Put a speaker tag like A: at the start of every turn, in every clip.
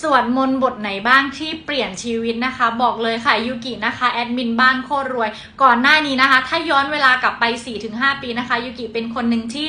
A: สวดมนต์บทไหนบ้างที่เปลี่ยนชีวิตนะคะ บอกเลยค่ะยูกินะคะแอดมินบ้านโคตรรวย ก่อนหน้านี้นะคะ ถ้าย้อนเวลากลับไป 4-5 ปีนะคะยูกิเป็นคนหนึ่งที่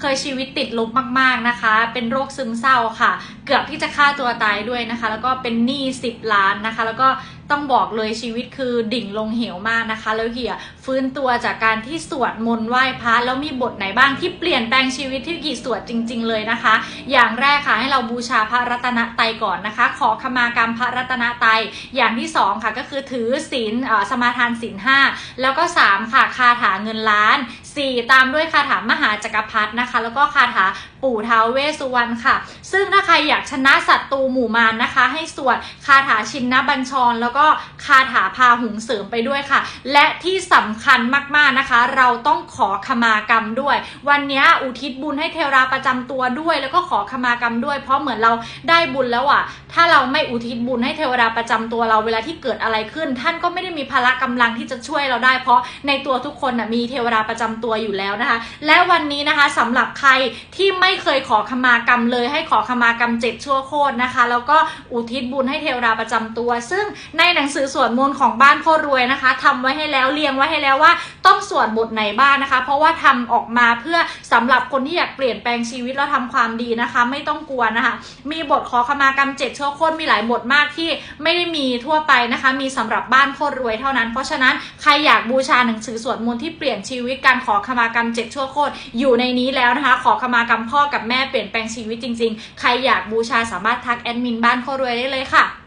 A: เคยชีวิตติดลบมากๆนะคะ เป็นโรคซึมเศร้าค่ะ เกือบที่จะฆ่าตัวตายด้วยนะคะ แล้วก็เป็นหนี้ 10 ล้านนะคะ แล้วก็ต้องบอกเลยชีวิตคือดิ่งลงเหวมากนะคะ แล้วเหียฟื้นตัวจากการที่สวดมนต์ไหว้พระแล้วมีบทไหนบ้างที่เปลี่ยนแปลงชีวิตที่กี่สวดจริง ๆ เลยนะคะ อย่างแรกค่ะให้เราบูชาพระรัตนตรัยก่อนนะคะ ขอขมากรรมพระรัตนตรัยอย่างที่สองค่ะก็คือถือศีลอ่อสมาทานศีลห้าแล้วก็สามค่ะคาถาเงินล้านสี่ตามด้วยคาถามหาจักรพรรดินะคะ แล้วก็คาถาปู่ท้าวเวสสุวรรณค่ะ ซึ่งถ้าใครอยากชนะศัตรูหมู่มารนะคะ ให้สวดคาถาชินนบัญชรแล้วก็คาถาพาหุงเสริมไปด้วยค่ะ และที่สำคัญมากๆนะคะ เราต้องขอขมากรรมด้วย วันนี้อุทิศบุญให้เทวราประจำตัวด้วย แล้วก็ขอขมากรรมด้วย เพราะเหมือนเราได้บุญแล้วอะ ถ้าเราไม่อุทิศบุญให้เทวดาประจำตัวเราเวลาที่เกิดอะไรขึ้น ท่านก็ไม่ได้มีพละกำลังที่จะช่วยเราได้ เพราะในตัวทุกคนนะมีเทวดาประจำตัวอยู่แล้วนะคะ และวันนี้นะคะสำหรับใครที่ไม่เคยขอขมากรรมเลย ให้ขอขมากรรมเจ็ดชั่วโคตรนะคะ แล้วก็อุทิศบุญให้เทวดาประจำตัว ซึ่งในหนังสือสวดมนต์ของบ้านโครรวยนะคะทำไว้ให้แล้วเรียงไว้ให้แล้วว่าต้องสวดบทไหนบ้างนะคะ เพราะว่าทำออกมาเพื่อสำหรับคนที่อยากเปลี่ยนแปลงชีวิตแล้วทำความดีนะคะ ไม่ต้องกลัวนะคะ มีบทขอขมากรรมเจ็ดชั่วโคตรมีหลายบทมากที่ไม่ได้มีทั่วไปนะคะ มีสำหรับบ้านโคตรรวยเท่านั้น เพราะฉะนั้นใครอยากบูชาหนังสือสวดมนต์ที่เปลี่ยนชีวิตการขอขมากรรมเจ็ดชั่วโคตรอยู่ในนี้แล้วนะคะ ขอขมากรรมพ่อกับแม่เปลี่ยนแปลงชีวิตจริง ๆ ใครอยากบูชาสามารถทักแอดมินบ้านโคตรรวยได้เลยค่ะ